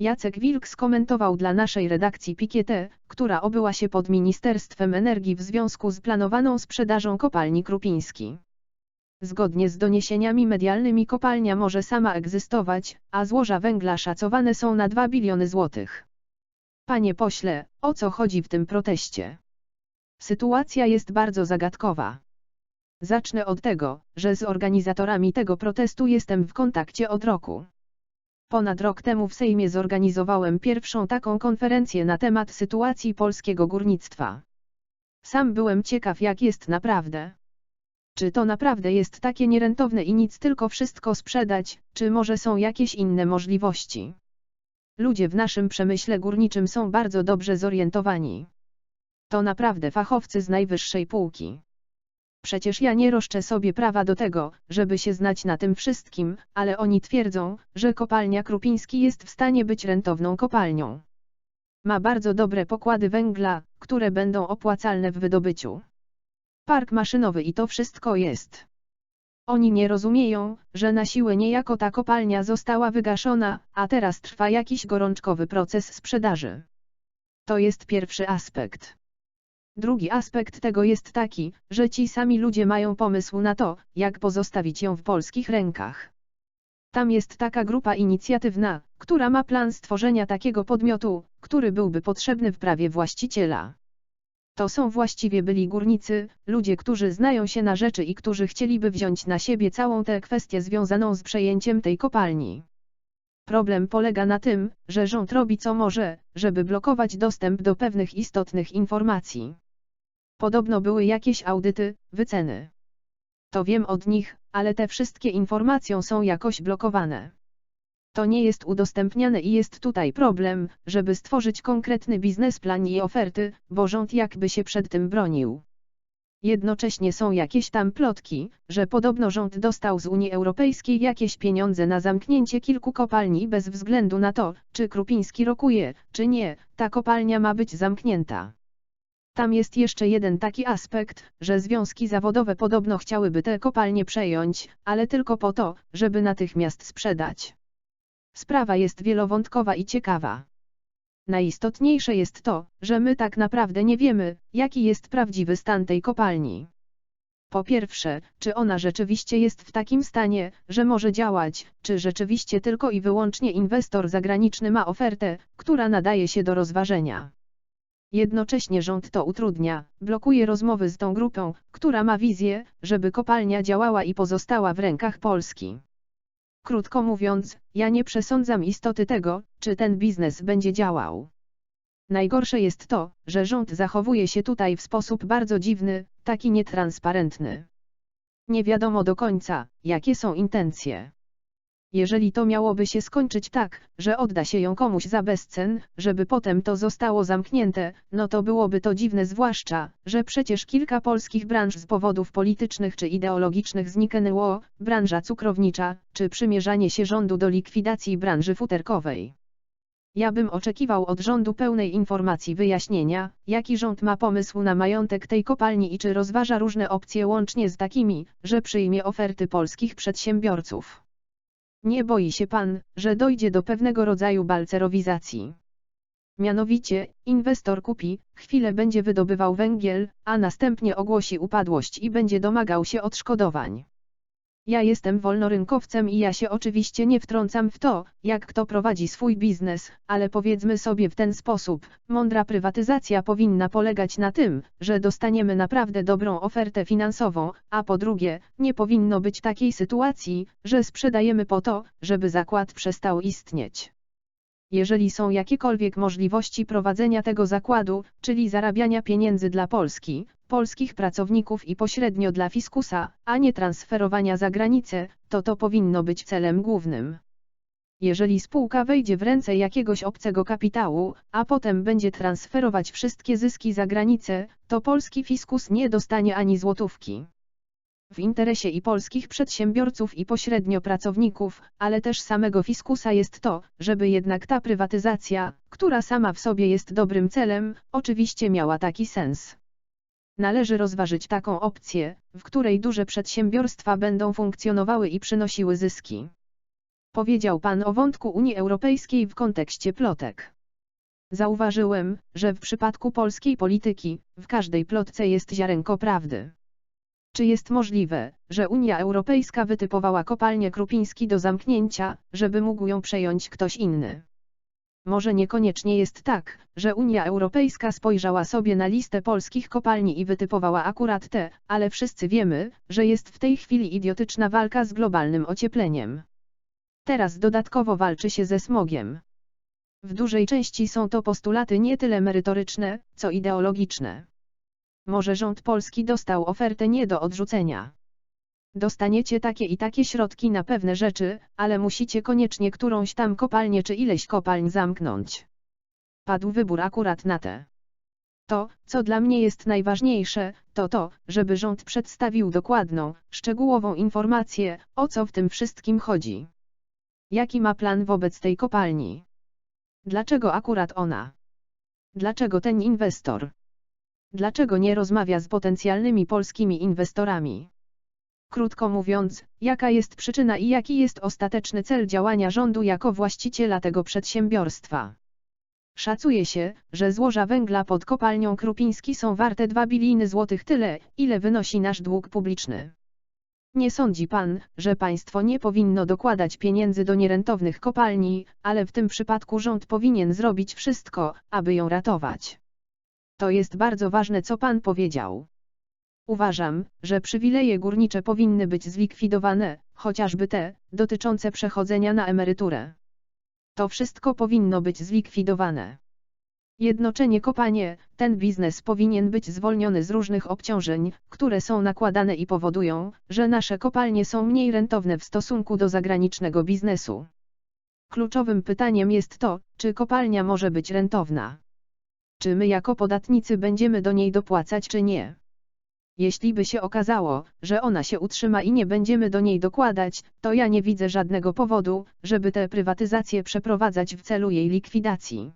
Jacek Wilk skomentował dla naszej redakcji pikietę, która obyła się pod Ministerstwem Energii w związku z planowaną sprzedażą kopalni Krupiński. Zgodnie z doniesieniami medialnymi kopalnia może sama egzystować, a złoża węgla szacowane są na 2 biliony złotych. Panie pośle, o co chodzi w tym proteście? Sytuacja jest bardzo zagadkowa. Zacznę od tego, że z organizatorami tego protestu jestem w kontakcie od roku. Ponad rok temu w Sejmie zorganizowałem pierwszą taką konferencję na temat sytuacji polskiego górnictwa. Sam byłem ciekaw jak jest naprawdę. Czy to naprawdę jest takie nierentowne i nic tylko wszystko sprzedać, czy może są jakieś inne możliwości? Ludzie w naszym przemyśle górniczym są bardzo dobrze zorientowani. To naprawdę fachowcy z najwyższej półki. Przecież ja nie roszczę sobie prawa do tego, żeby się znać na tym wszystkim, ale oni twierdzą, że kopalnia Krupiński jest w stanie być rentowną kopalnią. Ma bardzo dobre pokłady węgla, które będą opłacalne w wydobyciu. Park maszynowy i to wszystko jest. Oni nie rozumieją, że na siłę niejako ta kopalnia została wygaszona, a teraz trwa jakiś gorączkowy proces sprzedaży. To jest pierwszy aspekt. Drugi aspekt tego jest taki, że ci sami ludzie mają pomysł na to, jak pozostawić ją w polskich rękach. Tam jest taka grupa inicjatywna, która ma plan stworzenia takiego podmiotu, który byłby potrzebny w prawie właściciela. To są właściwie byli górnicy, ludzie, którzy znają się na rzeczy i którzy chcieliby wziąć na siebie całą tę kwestię związaną z przejęciem tej kopalni. Problem polega na tym, że rząd robi co może, żeby blokować dostęp do pewnych istotnych informacji. Podobno były jakieś audyty, wyceny. To wiem od nich, ale te wszystkie informacje są jakoś blokowane. To nie jest udostępniane i jest tutaj problem, żeby stworzyć konkretny biznesplan i oferty, bo rząd jakby się przed tym bronił. Jednocześnie są jakieś tam plotki, że podobno rząd dostał z Unii Europejskiej jakieś pieniądze na zamknięcie kilku kopalni bez względu na to, czy Krupiński rokuje, czy nie, ta kopalnia ma być zamknięta. Tam jest jeszcze jeden taki aspekt, że związki zawodowe podobno chciałyby te kopalnie przejąć, ale tylko po to, żeby natychmiast sprzedać. Sprawa jest wielowątkowa i ciekawa. Najistotniejsze jest to, że my tak naprawdę nie wiemy, jaki jest prawdziwy stan tej kopalni. Po pierwsze, czy ona rzeczywiście jest w takim stanie, że może działać, czy rzeczywiście tylko i wyłącznie inwestor zagraniczny ma ofertę, która nadaje się do rozważenia. Jednocześnie rząd to utrudnia, blokuje rozmowy z tą grupą, która ma wizję, żeby kopalnia działała i pozostała w rękach Polski. Krótko mówiąc, ja nie przesądzam istoty tego, czy ten biznes będzie działał. Najgorsze jest to, że rząd zachowuje się tutaj w sposób bardzo dziwny, taki nietransparentny. Nie wiadomo do końca, jakie są intencje. Jeżeli to miałoby się skończyć tak, że odda się ją komuś za bezcen, żeby potem to zostało zamknięte, no to byłoby to dziwne zwłaszcza, że przecież kilka polskich branż z powodów politycznych czy ideologicznych zniknęło, branża cukrownicza, czy przymierzanie się rządu do likwidacji branży futerkowej. Ja bym oczekiwał od rządu pełnej informacji wyjaśnienia, jaki rząd ma pomysł na majątek tej kopalni i czy rozważa różne opcje łącznie z takimi, że przyjmie oferty polskich przedsiębiorców. Nie boi się pan, że dojdzie do pewnego rodzaju balcerowizacji. Mianowicie, inwestor kupi, chwilę będzie wydobywał węgiel, a następnie ogłosi upadłość i będzie domagał się odszkodowań. Ja jestem wolnorynkowcem i ja się oczywiście nie wtrącam w to, jak kto prowadzi swój biznes, ale powiedzmy sobie w ten sposób, mądra prywatyzacja powinna polegać na tym, że dostaniemy naprawdę dobrą ofertę finansową, a po drugie, nie powinno być takiej sytuacji, że sprzedajemy po to, żeby zakład przestał istnieć. Jeżeli są jakiekolwiek możliwości prowadzenia tego zakładu, czyli zarabiania pieniędzy dla Polski, polskich pracowników i pośrednio dla fiskusa, a nie transferowania za granicę, to to powinno być celem głównym. Jeżeli spółka wejdzie w ręce jakiegoś obcego kapitału, a potem będzie transferować wszystkie zyski za granicę, to polski fiskus nie dostanie ani złotówki. W interesie i polskich przedsiębiorców i pośrednio pracowników, ale też samego fiskusa jest to, żeby jednak ta prywatyzacja, która sama w sobie jest dobrym celem, oczywiście miała taki sens. Należy rozważyć taką opcję, w której duże przedsiębiorstwa będą funkcjonowały i przynosiły zyski. Powiedział pan o wątku Unii Europejskiej w kontekście plotek. Zauważyłem, że w przypadku polskiej polityki, w każdej plotce jest ziarenko prawdy. Czy jest możliwe, że Unia Europejska wytypowała kopalnię Krupiński do zamknięcia, żeby mógł ją przejąć ktoś inny? Może niekoniecznie jest tak, że Unia Europejska spojrzała sobie na listę polskich kopalni i wytypowała akurat te, ale wszyscy wiemy, że jest w tej chwili idiotyczna walka z globalnym ociepleniem. Teraz dodatkowo walczy się ze smogiem. W dużej części są to postulaty nie tyle merytoryczne, co ideologiczne. Może rząd polski dostał ofertę nie do odrzucenia. Dostaniecie takie i takie środki na pewne rzeczy, ale musicie koniecznie którąś tam kopalnię czy ileś kopalń zamknąć. Padł wybór akurat na te. To, co dla mnie jest najważniejsze, to to, żeby rząd przedstawił dokładną, szczegółową informację, o co w tym wszystkim chodzi. Jaki ma plan wobec tej kopalni? Dlaczego akurat ona? Dlaczego ten inwestor? Dlaczego nie rozmawia z potencjalnymi polskimi inwestorami? Krótko mówiąc, jaka jest przyczyna i jaki jest ostateczny cel działania rządu jako właściciela tego przedsiębiorstwa? Szacuje się, że złoża węgla pod kopalnią Krupiński są warte 2 biliony złotych tyle, ile wynosi nasz dług publiczny. Nie sądzi pan, że państwo nie powinno dokładać pieniędzy do nierentownych kopalni, ale w tym przypadku rząd powinien zrobić wszystko, aby ją ratować. To jest bardzo ważne co pan powiedział. Uważam, że przywileje górnicze powinny być zlikwidowane, chociażby te, dotyczące przechodzenia na emeryturę. To wszystko powinno być zlikwidowane. Jednoczenie kopanie, ten biznes powinien być zwolniony z różnych obciążeń, które są nakładane i powodują, że nasze kopalnie są mniej rentowne w stosunku do zagranicznego biznesu. Kluczowym pytaniem jest to, czy kopalnia może być rentowna. Czy my jako podatnicy będziemy do niej dopłacać czy nie? Jeśli by się okazało, że ona się utrzyma i nie będziemy do niej dokładać, to ja nie widzę żadnego powodu, żeby tę prywatyzację przeprowadzać w celu jej likwidacji.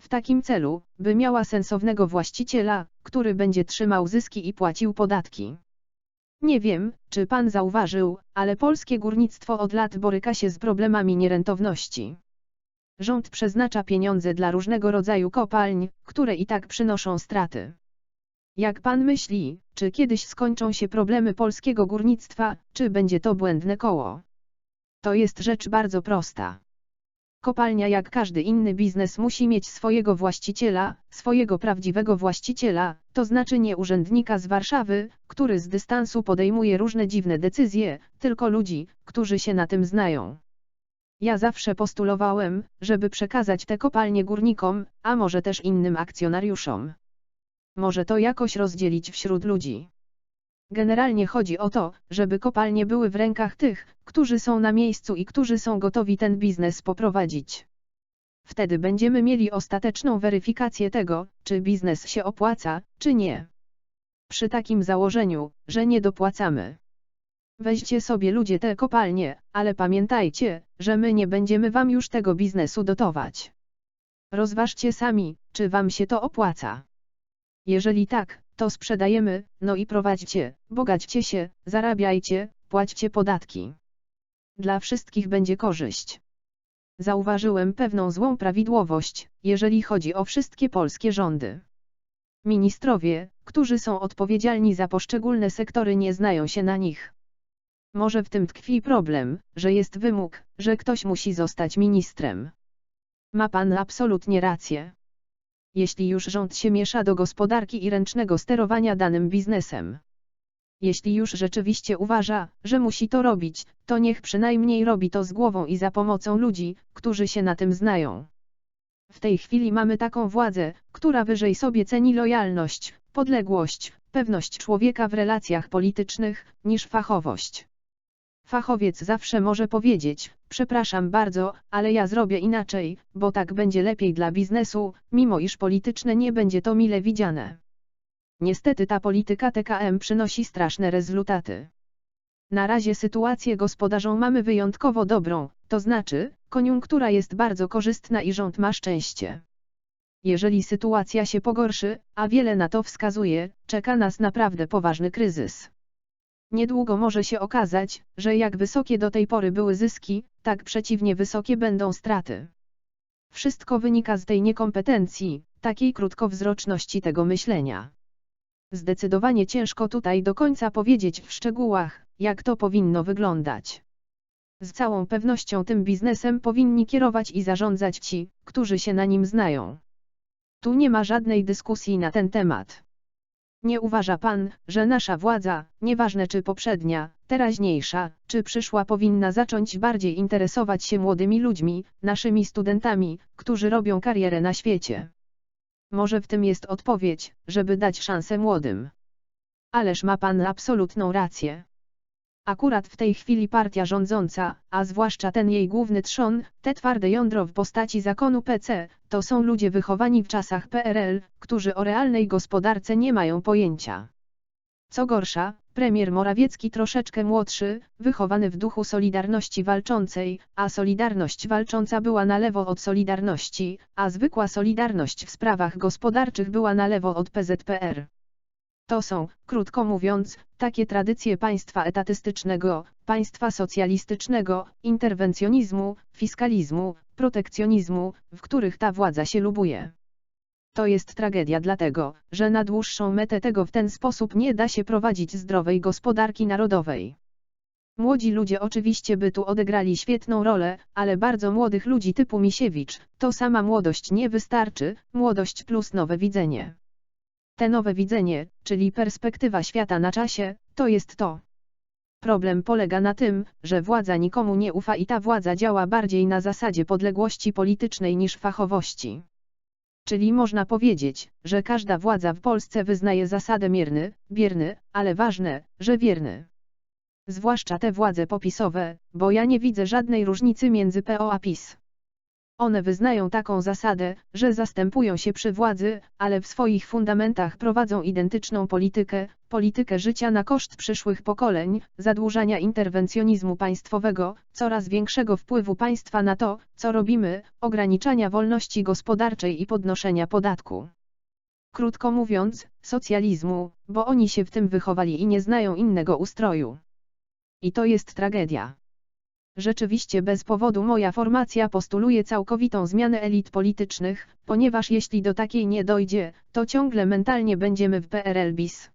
W takim celu, by miała sensownego właściciela, który będzie trzymał zyski i płacił podatki. Nie wiem, czy pan zauważył, ale polskie górnictwo od lat boryka się z problemami nierentowności. Rząd przeznacza pieniądze dla różnego rodzaju kopalń, które i tak przynoszą straty. Jak pan myśli, czy kiedyś skończą się problemy polskiego górnictwa, czy będzie to błędne koło? To jest rzecz bardzo prosta. Kopalnia jak każdy inny biznes musi mieć swojego właściciela, swojego prawdziwego właściciela, to znaczy nie urzędnika z Warszawy, który z dystansu podejmuje różne dziwne decyzje, tylko ludzi, którzy się na tym znają. Ja zawsze postulowałem, żeby przekazać te kopalnie górnikom, a może też innym akcjonariuszom. Może to jakoś rozdzielić wśród ludzi. Generalnie chodzi o to, żeby kopalnie były w rękach tych, którzy są na miejscu i którzy są gotowi ten biznes poprowadzić. Wtedy będziemy mieli ostateczną weryfikację tego, czy biznes się opłaca, czy nie. Przy takim założeniu, że nie dopłacamy. Weźcie sobie ludzie te kopalnie, ale pamiętajcie, że my nie będziemy wam już tego biznesu dotować. Rozważcie sami, czy wam się to opłaca. Jeżeli tak, to sprzedajemy, no i prowadźcie, bogaćcie się, zarabiajcie, płaćcie podatki. Dla wszystkich będzie korzyść. Zauważyłem pewną złą prawidłowość, jeżeli chodzi o wszystkie polskie rządy. Ministrowie, którzy są odpowiedzialni za poszczególne sektory nie znają się na nich. Może w tym tkwi problem, że jest wymóg, że ktoś musi zostać ministrem. Ma pan absolutnie rację jeśli już rząd się miesza do gospodarki i ręcznego sterowania danym biznesem. Jeśli już rzeczywiście uważa, że musi to robić, to niech przynajmniej robi to z głową i za pomocą ludzi, którzy się na tym znają. W tej chwili mamy taką władzę, która wyżej sobie ceni lojalność, podległość, pewność człowieka w relacjach politycznych, niż fachowość. Fachowiec zawsze może powiedzieć, przepraszam bardzo, ale ja zrobię inaczej, bo tak będzie lepiej dla biznesu, mimo iż polityczne nie będzie to mile widziane. Niestety ta polityka TKM przynosi straszne rezultaty. Na razie sytuację gospodarzą mamy wyjątkowo dobrą, to znaczy, koniunktura jest bardzo korzystna i rząd ma szczęście. Jeżeli sytuacja się pogorszy, a wiele na to wskazuje, czeka nas naprawdę poważny kryzys. Niedługo może się okazać, że jak wysokie do tej pory były zyski, tak przeciwnie wysokie będą straty. Wszystko wynika z tej niekompetencji, takiej krótkowzroczności tego myślenia. Zdecydowanie ciężko tutaj do końca powiedzieć w szczegółach, jak to powinno wyglądać. Z całą pewnością tym biznesem powinni kierować i zarządzać ci, którzy się na nim znają. Tu nie ma żadnej dyskusji na ten temat. Nie uważa pan, że nasza władza, nieważne czy poprzednia, teraźniejsza, czy przyszła powinna zacząć bardziej interesować się młodymi ludźmi, naszymi studentami, którzy robią karierę na świecie? Może w tym jest odpowiedź, żeby dać szansę młodym. Ależ ma pan absolutną rację. Akurat w tej chwili partia rządząca, a zwłaszcza ten jej główny trzon, te twarde jądro w postaci zakonu PC, to są ludzie wychowani w czasach PRL, którzy o realnej gospodarce nie mają pojęcia. Co gorsza, premier Morawiecki troszeczkę młodszy, wychowany w duchu Solidarności Walczącej, a Solidarność Walcząca była na lewo od Solidarności, a zwykła Solidarność w sprawach gospodarczych była na lewo od PZPR. To są, krótko mówiąc, takie tradycje państwa etatystycznego, państwa socjalistycznego, interwencjonizmu, fiskalizmu, protekcjonizmu, w których ta władza się lubuje. To jest tragedia dlatego, że na dłuższą metę tego w ten sposób nie da się prowadzić zdrowej gospodarki narodowej. Młodzi ludzie oczywiście by tu odegrali świetną rolę, ale bardzo młodych ludzi typu Misiewicz, to sama młodość nie wystarczy, młodość plus nowe widzenie. Te nowe widzenie, czyli perspektywa świata na czasie, to jest to. Problem polega na tym, że władza nikomu nie ufa i ta władza działa bardziej na zasadzie podległości politycznej niż fachowości. Czyli można powiedzieć, że każda władza w Polsce wyznaje zasadę mierny, bierny, ale ważne, że wierny. Zwłaszcza te władze popisowe, bo ja nie widzę żadnej różnicy między PO a PiS. One wyznają taką zasadę, że zastępują się przy władzy, ale w swoich fundamentach prowadzą identyczną politykę, politykę życia na koszt przyszłych pokoleń, zadłużania interwencjonizmu państwowego, coraz większego wpływu państwa na to, co robimy, ograniczania wolności gospodarczej i podnoszenia podatku. Krótko mówiąc, socjalizmu, bo oni się w tym wychowali i nie znają innego ustroju. I to jest tragedia. Rzeczywiście bez powodu moja formacja postuluje całkowitą zmianę elit politycznych, ponieważ jeśli do takiej nie dojdzie, to ciągle mentalnie będziemy w PRL bis.